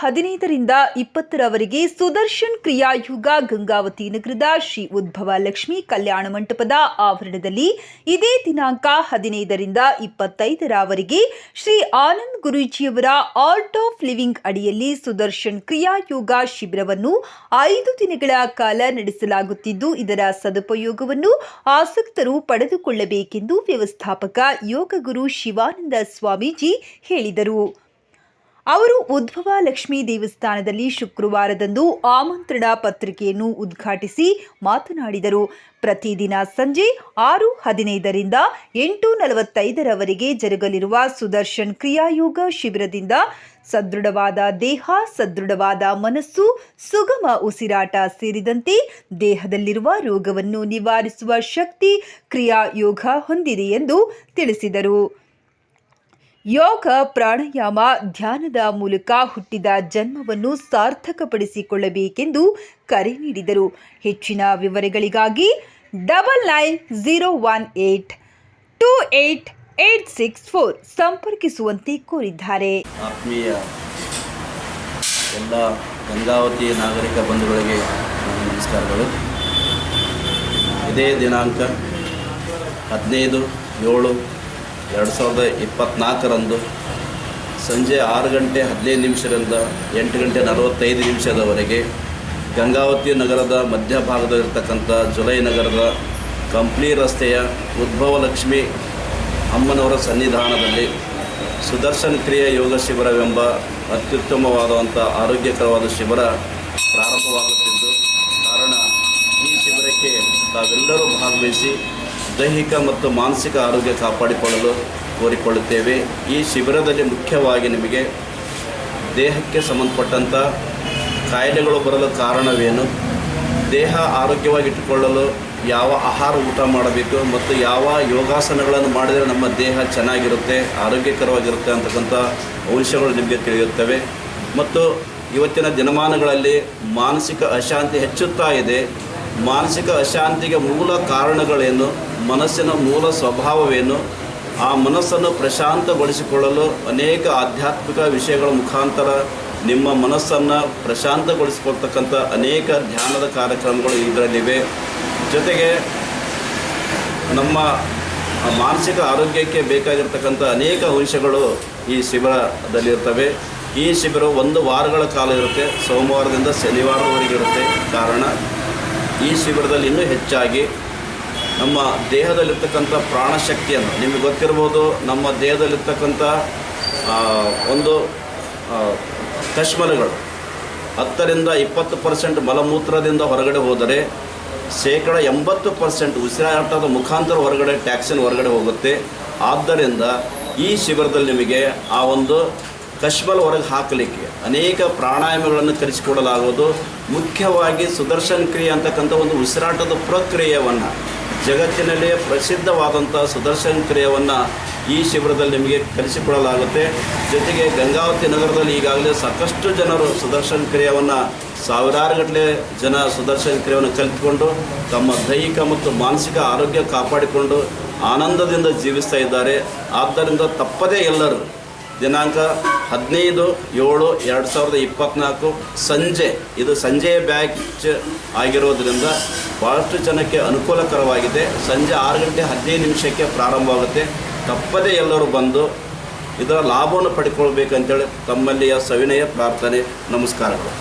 ಹದಿನೈದರಿಂದ ಇಪ್ಪತ್ತರವರೆಗೆ ಸುದರ್ಶನ್ ಕ್ರಿಯಾಯುಗ ಗಂಗಾವತಿ ನಗರದ ಶ್ರೀ ಉದ್ಭವ ಲಕ್ಷ್ಮಿ ಕಲ್ಯಾಣ ಮಂಟಪದ ಆವರಣದಲ್ಲಿ ಇದೇ ದಿನಾಂಕ ಹದಿನೈದರಿಂದ ಇಪ್ಪತ್ತೈದರವರೆಗೆ ಶ್ರೀ ಆನಂದ್ ಗುರೂಜಿಯವರ ಆರ್ಟ್ ಆಫ್ ಲಿವಿಂಗ್ ಅಡಿಯಲ್ಲಿ ಸುದರ್ಶನ್ ಕ್ರಿಯಾಯೋಗ ಶಿಬಿರವನ್ನು ಐದು ದಿನಗಳ ಕಾಲ ನಡೆಸಲಾಗುತ್ತಿದ್ದು, ಇದರ ಸದುಪಯೋಗವನ್ನು ಆಸಕ್ತರು ಪಡೆದುಕೊಳ್ಳಬೇಕೆಂದು ವ್ಯವಸ್ಥಾಪಕ ಯೋಗಗುರು ಶಿವಾನಂದ ಸ್ವಾಮೀಜಿ ಹೇಳಿದರು. ಅವರು ಉದ್ಭವ ಲಕ್ಷ್ಮೀ ದೇವಸ್ಥಾನದಲ್ಲಿ ಶುಕ್ರವಾರದಂದು ಆಮಂತ್ರಣ ಪತ್ರಿಕೆಯನ್ನು ಉದ್ಘಾಟಿಸಿ ಮಾತನಾಡಿದರು. ಪ್ರತಿದಿನ ಸಂಜೆ ಆರು ಹದಿನೈದರಿಂದ ಎಂಟು ನಲವತ್ತೈದರವರೆಗೆ ಜರುಗಲಿರುವ ಸುದರ್ಶನ್ ಕ್ರಿಯಾಯೋಗ ಶಿಬಿರದಿಂದ ಸದೃಢವಾದ ದೇಹ, ಸದೃಢವಾದ ಮನಸ್ಸು, ಸುಗಮ ಉಸಿರಾಟ ಸೇರಿದಂತೆ ದೇಹದಲ್ಲಿರುವ ರೋಗವನ್ನು ನಿವಾರಿಸುವ ಶಕ್ತಿ ಕ್ರಿಯಾಯೋಗ ಹೊಂದಿದೆ ಎಂದು ತಿಳಿಸಿದರು. ಯೋಗ ಪ್ರಾಣಾಯಾಮ ಧ್ಯಾನದ ಮೂಲಕ ಹುಟ್ಟಿದ ಜನ್ಮವನ್ನು ಸಾರ್ಥಕಪಡಿಸಿಕೊಳ್ಳಬೇಕೆಂದು ಕರೆ ನೀಡಿದರು. ಹೆಚ್ಚಿನ ವಿವರಗಳಿಗಾಗಿ double nine zero one eight two eight eight six four ಸಂಪರ್ಕಿಸುವಂತೆ ಕೋರಿದ್ದಾರೆ. ಆತ್ಮೀಯ ಎಲ್ಲ ನಾಗರಿಕ ಬಂಧುಗಳಿಗೆ ನಮಸ್ಕಾರಗಳು. ಇದೇ ದಿನಾಂಕ ಹದಿನೈದು ಏಳು ಎರಡು ಸಾವಿರದ ಇಪ್ಪತ್ತ್ನಾಲ್ಕರಂದು ಸಂಜೆ ಆರು ಗಂಟೆ ಹದಿನೈದು ನಿಮಿಷದಿಂದ ಎಂಟು ಗಂಟೆ ನಲವತ್ತೈದು ನಿಮಿಷದವರೆಗೆ ಗಂಗಾವತಿ ನಗರದ ಮಧ್ಯಭಾಗದಲ್ಲಿರ್ತಕ್ಕಂಥ ಜುಲೈ ನಗರದ ಕಂಪ್ಲಿ ರಸ್ತೆಯ ಉದ್ಭವ ಲಕ್ಷ್ಮಿ ಅಮ್ಮನವರ ಸನ್ನಿಧಾನದಲ್ಲಿ ಸುದರ್ಶನ ಕ್ರಿಯೆ ಯೋಗ ಶಿಬಿರವೆಂಬ ಅತ್ಯುತ್ತಮವಾದಂಥ ಆರೋಗ್ಯಕರವಾದ ಶಿಬಿರ ಪ್ರಾರಂಭವಾಗುತ್ತಿದ್ದು, ಕಾರಣ ಈ ಶಿಬಿರಕ್ಕೆ ತಾವೆಲ್ಲರೂ ಭಾಗವಹಿಸಿ ದೈಹಿಕ ಮತ್ತು ಮಾನಸಿಕ ಆರೋಗ್ಯ ಕಾಪಾಡಿಕೊಳ್ಳಲು ಕೋರಿಕೊಳ್ಳುತ್ತೇವೆ. ಈ ಶಿಬಿರದಲ್ಲಿ ಮುಖ್ಯವಾಗಿ ನಿಮಗೆ ದೇಹಕ್ಕೆ ಸಂಬಂಧಪಟ್ಟಂಥ ಕಾಯಿಲೆಗಳು ಬರಲು ಕಾರಣವೇನು? ದೇಹ ಆರೋಗ್ಯವಾಗಿಟ್ಟುಕೊಳ್ಳಲು ಯಾವ ಆಹಾರ ಊಟ ಮಾಡಬೇಕು ಮತ್ತು ಯಾವ ಯೋಗಾಸನಗಳನ್ನು ಮಾಡಿದರೆ ನಮ್ಮ ದೇಹ ಚೆನ್ನಾಗಿರುತ್ತೆ, ಆರೋಗ್ಯಕರವಾಗಿರುತ್ತೆ ಅಂತಕ್ಕಂಥ ಅಂಶಗಳು ನಿಮಗೆ ತಿಳಿಯುತ್ತವೆ. ಮತ್ತು ಇವತ್ತಿನ ದಿನಮಾನಗಳಲ್ಲಿ ಮಾನಸಿಕ ಅಶಾಂತಿ ಹೆಚ್ಚುತ್ತಾ ಇದೆ. ಮಾನಸಿಕ ಅಶಾಂತಿಗೆ ಮೂಲ ಕಾರಣಗಳೇನು? ಮನಸ್ಸಿನ ಮೂಲ ಸ್ವಭಾವವೇನು? ಆ ಮನಸ್ಸನ್ನು ಪ್ರಶಾಂತಗೊಳಿಸಿಕೊಳ್ಳಲು ಅನೇಕ ಆಧ್ಯಾತ್ಮಿಕ ವಿಷಯಗಳ ಮುಖಾಂತರ ನಿಮ್ಮ ಮನಸ್ಸನ್ನು ಪ್ರಶಾಂತಗೊಳಿಸಿಕೊಳ್ತಕ್ಕಂಥ ಅನೇಕ ಧ್ಯಾನದ ಕಾರ್ಯಕ್ರಮಗಳು ಇದರಲ್ಲಿವೆ. ಜೊತೆಗೆ ನಮ್ಮ ಮಾನಸಿಕ ಆರೋಗ್ಯಕ್ಕೆ ಬೇಕಾಗಿರ್ತಕ್ಕಂಥ ಅನೇಕ ಅಂಶಗಳು ಈ ಶಿಬಿರದಲ್ಲಿರ್ತವೆ. ಈ ಶಿಬಿರ ಒಂದು ವಾರಗಳ ಕಾಲ ಇರುತ್ತೆ. ಸೋಮವಾರದಿಂದ ಶನಿವಾರದವರೆಗೆ ಇರುತ್ತೆ. ಕಾರಣ ಈ ಶಿಬಿರದಲ್ಲಿ ಇನ್ನೂ ಹೆಚ್ಚಾಗಿ ನಮ್ಮ ದೇಹದಲ್ಲಿರ್ತಕ್ಕಂಥ ಪ್ರಾಣಶಕ್ತಿಯನ್ನು, ನಿಮಗೆ ಗೊತ್ತಿರ್ಬೋದು ನಮ್ಮ ದೇಹದಲ್ಲಿರ್ತಕ್ಕಂಥ ಒಂದು ಕಶ್ಮಲಗಳು ಹತ್ತರಿಂದ ಇಪ್ಪತ್ತು ಪರ್ಸೆಂಟ್ ಮಲಮೂತ್ರದಿಂದ ಹೊರಗಡೆ ಹೋದರೆ ಶೇಕಡ ಎಂಬತ್ತು ಪರ್ಸೆಂಟ್ ಉಸಿರಾಟದ ಮುಖಾಂತರ ಹೊರಗಡೆ, ಟ್ಯಾಕ್ಸಿನ ಹೊರಗಡೆ ಹೋಗುತ್ತೆ. ಆದ್ದರಿಂದ ಈ ಶಿಬಿರದಲ್ಲಿ ನಿಮಗೆ ಆ ಒಂದು ಕಶ್ಮಲ್ ಹೊರಗೆ ಹಾಕಲಿಕ್ಕೆ ಅನೇಕ ಪ್ರಾಣಾಯಾಮಗಳನ್ನು ಕರೆಸಿಕೊಡಲಾಗುವುದು ಮುಖ್ಯವಾಗಿ ಸುದರ್ಶನ್ ಕ್ರಿಯೆ ಅಂತಕ್ಕಂಥ ಒಂದು ಉಸಿರಾಟದ ಪ್ರಕ್ರಿಯೆಯನ್ನು, ಜಗತ್ತಿನಲ್ಲೇ ಪ್ರಸಿದ್ಧವಾದಂಥ ಸುದರ್ಶನ್ ಕ್ರಿಯೆಯನ್ನು ಈ ಶಿಬಿರದಲ್ಲಿ ನಿಮಗೆ ಕಲಿಸಿಕೊಡಲಾಗುತ್ತೆ. ಜೊತೆಗೆ ಗಂಗಾವತಿ ನಗರದಲ್ಲಿ ಈಗಾಗಲೇ ಸಾಕಷ್ಟು ಜನರು ಸುದರ್ಶನ್ ಕ್ರಿಯೆಯನ್ನು, ಸಾವಿರಾರು ಗಟ್ಟಲೆ ಜನ ಸುದರ್ಶನ್ ಕ್ರಿಯೆಯನ್ನು ಕಲಿತುಕೊಂಡು ತಮ್ಮ ದೈಹಿಕ ಮತ್ತು ಮಾನಸಿಕ ಆರೋಗ್ಯ ಕಾಪಾಡಿಕೊಂಡು ಆನಂದದಿಂದ ಜೀವಿಸ್ತಾ ಇದ್ದಾರೆ. ಆದ್ದರಿಂದ ತಪ್ಪದೇ ಎಲ್ಲರೂ ದಿನಾಂಕ ಹದಿನೈದು ಏಳು ಎರಡು ಸಾವಿರದ ಇಪ್ಪತ್ತ್ನಾಲ್ಕು ಸಂಜೆ. ಇದು ಸಂಜೆಯ ಬ್ಯಾಚ್ ಆಗಿರೋದ್ರಿಂದ ಭಾಳಷ್ಟು ಜನಕ್ಕೆ ಅನುಕೂಲಕರವಾಗಿದೆ. ಸಂಜೆ ಆರು ಗಂಟೆ ಹದಿನೈದು ನಿಮಿಷಕ್ಕೆ ಪ್ರಾರಂಭವಾಗುತ್ತೆ. ತಪ್ಪದೇ ಎಲ್ಲರೂ ಬಂದು ಇದರ ಲಾಭವನ್ನು ಪಡ್ಕೊಳ್ಬೇಕಂತೇಳಿ ತಮ್ಮಲ್ಲಿಯ ಸವಿನಯ ಪ್ರಾರ್ಥನೆ. ನಮಸ್ಕಾರಗಳು.